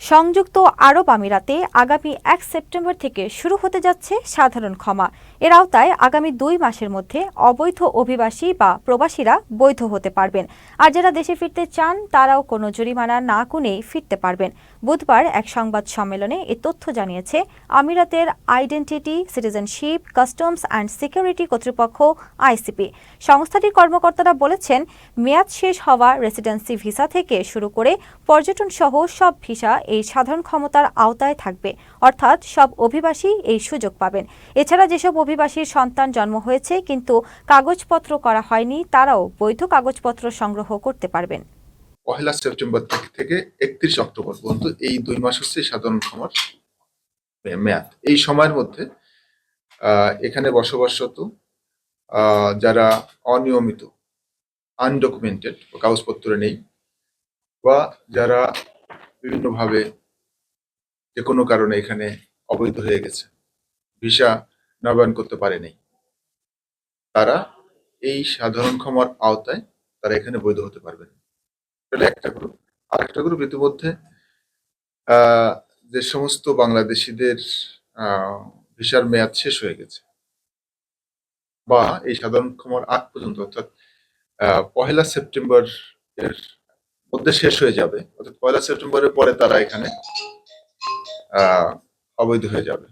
সংযুক্ত আরব আমিরাতে আগামী এক সেপ্টেম্বর থেকে শুরু হতে যাচ্ছে সাধারণ ক্ষমা। এর আওতায় আগামী দুই মাসের মধ্যে অবৈধ অভিবাসী বা প্রবাসীরা বৈধ হতে পারবেন। আর যারা দেশে ফিরতে চান, তারাও কোনো জরিমানা না গুনেই ফিরতে পারবেন। বুধবার এক সংবাদ সম্মেলনে এ তথ্য জানিয়েছে, আমিরাতের identity, citizenship, customs and security কর্তৃপক্ষ, আইসিপি। সংস্থাটির কর্মকর্তারা বলেছেন, মেয়াদ শেষ হওয়া রেসিডেন্সি ভিসা থেকে শুরু করে পর্যটন সহ সব ভিসা এই সাধারণ ক্ষমতার আওতায় থাকবে। অর্থাৎ সব অভিবাসী এই সুযোগ পাবেন। এছাড়া যেসব অভিবাসীর সন্তান জন্ম হয়েছে কিন্তু কাগজপত্র করা হয়নি, তারাও বৈধ কাগজপত্র সংগ্রহ করতে পারবেন। পহেলা সেপ্টেম্বর থেকে- একত্রিশ অক্টোবর পর্যন্ত এই দুই মাস হচ্ছে সাধারণ ক্ষমার মেয়াদ। এই সময়ের মধ্যে এখানে বসবাসরত যারা অনিয়মিত, আনডকুমেন্টেড, কাগজপত্র নেই, বা যারা বিভিন্নভাবে যে কোনো কারণে এখানে অবৈধ হয়ে গেছে। ভিসা নবায়ন করতে পারেনি। তারা এই সাধারণ ক্ষমার আওতায় তারা এখানে বৈধ হতে পারবেন এটা একটা গ্রুপ আর একটা গ্রুপ ইতিমধ্যে যে সমস্ত বাংলাদেশিদের ভিসার মেয়াদ শেষ হয়ে গেছে। বা এই সাধারণ ক্ষমার আগ পর্যন্ত, অর্থাৎ পহেলা সেপ্টেম্বর এর মধ্যে শেষ হয়ে যাবে। অর্থাৎ পয়লা সেপ্টেম্বরের পরে তারা এখানে অবৈধ হয়ে যাবে।